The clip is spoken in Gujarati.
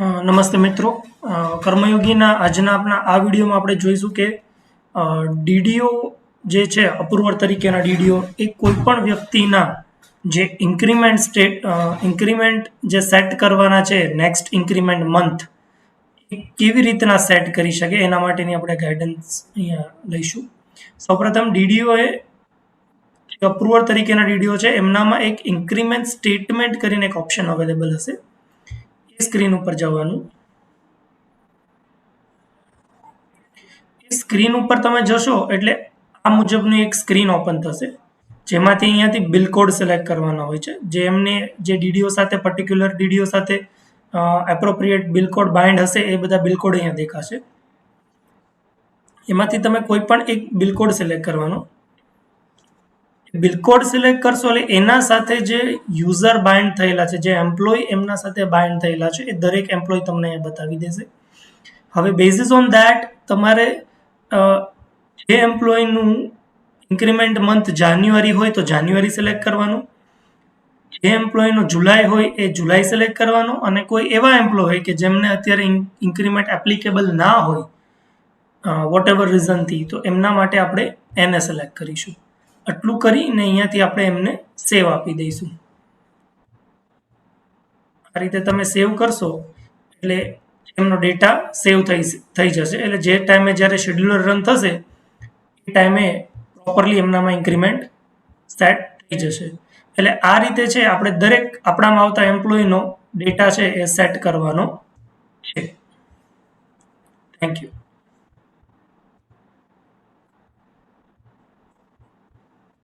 નમસ્તે મિત્રો. કર્મયોગીના આજના આપણા આ વિડીયોમાં આપણે જોઈશું કે ડીડીઓ જે છે અપ્રુવર તરીકેના ડીડીઓ, એ કોઈ પણ વ્યક્તિના જે ઇન્ક્રીમેન્ટ સ્ટેટ ઇન્ક્રીમેન્ટ જે સેટ કરવાના છે નેક્સ્ટ ઇન્ક્રીમેન્ટ મંથ એ કેવી રીતના સેટ કરી શકે એના માટેની આપણે ગાઈડન્સ અહીંયા લઈશું. સૌપ્રથમ ડીડીઓ એ અપ્રુવર તરીકેના ડીડીઓ છે, એમનામાં એક ઇન્ક્રીમેન્ટ સ્ટેટમેન્ટ કરીને એક ઓપ્શન અવેલેબલ હશે. સ્ક્રીન ઉપર જવાનું. સ્ક્રીન ઉપર તમે જશો એટલે આ મુજબની એક સ્ક્રીન ઓપન થશે. જેમાંથી અહીંયાથી બિલ કોડ સિલેક્ટ કરવાના હોય છે. જે એમને જે ડીડીઓ સાથે પર્ટિક્યુલર ડીડીઓ સાથે એપ્રોપ્રિએટ બિલ કોડ બાઇન્ડ હશે, એ બધા બિલ કોડ અહીંયા દેખાશે. એમાંથી તમે કોઈ પણ એક બિલ કોડ સિલેક્ટ કરવાનો. બિલ કોડ સિલેક્ટ કરશો એટલે એના સાથે જે યુઝર બાઇન્ડ થયેલા છે, જે એમ્પ્લોય એમના સાથે બાઇન્ડ થયેલા છે, એ દરેક એમ્પ્લોય તમને એ બતાવી દેશે. હવે બેઝિસ ઓન ધેટ તમારે જે એમ્પ્લોયનું ઇન્ક્રીમેન્ટ મંથ જાન્યુઆરી હોય તો જાન્યુઆરી સિલેક્ટ કરવાનું. જે એમ્પ્લોયનું જુલાઈ હોય એ જુલાઈ સિલેક્ટ કરવાનો અને કોઈ એવા એમ્પ્લોય હોય કે જેમને અત્યારે ઇન્ક્રીમેન્ટ એપ્લિકેબલ ના હોય વોટ એવર રીઝનથી તો એમના માટે આપણે એને સિલેક્ટ કરીશું. આટલું કરીને અહીંયાથી આપણે એમને સેવ આપી દઈશું. આ રીતે તમે સેવ કરશો, એટલે એમનો ડેટા સેવ થઈ થઈ જશે. એટલે જે ટાઈમે જ્યારે શેડ્યુલર રન થશે, એ ટાઈમે પ્રોપરલી એમનામાં ઇન્ક્રીમેન્ટ સેટ થઈ જશે. એટલે આ રીતે છે, આપણે દરેક આપણામાં આવતા એમ્પ્લોયનો ડેટા છે એ સેટ કરવાનો છે. Thank you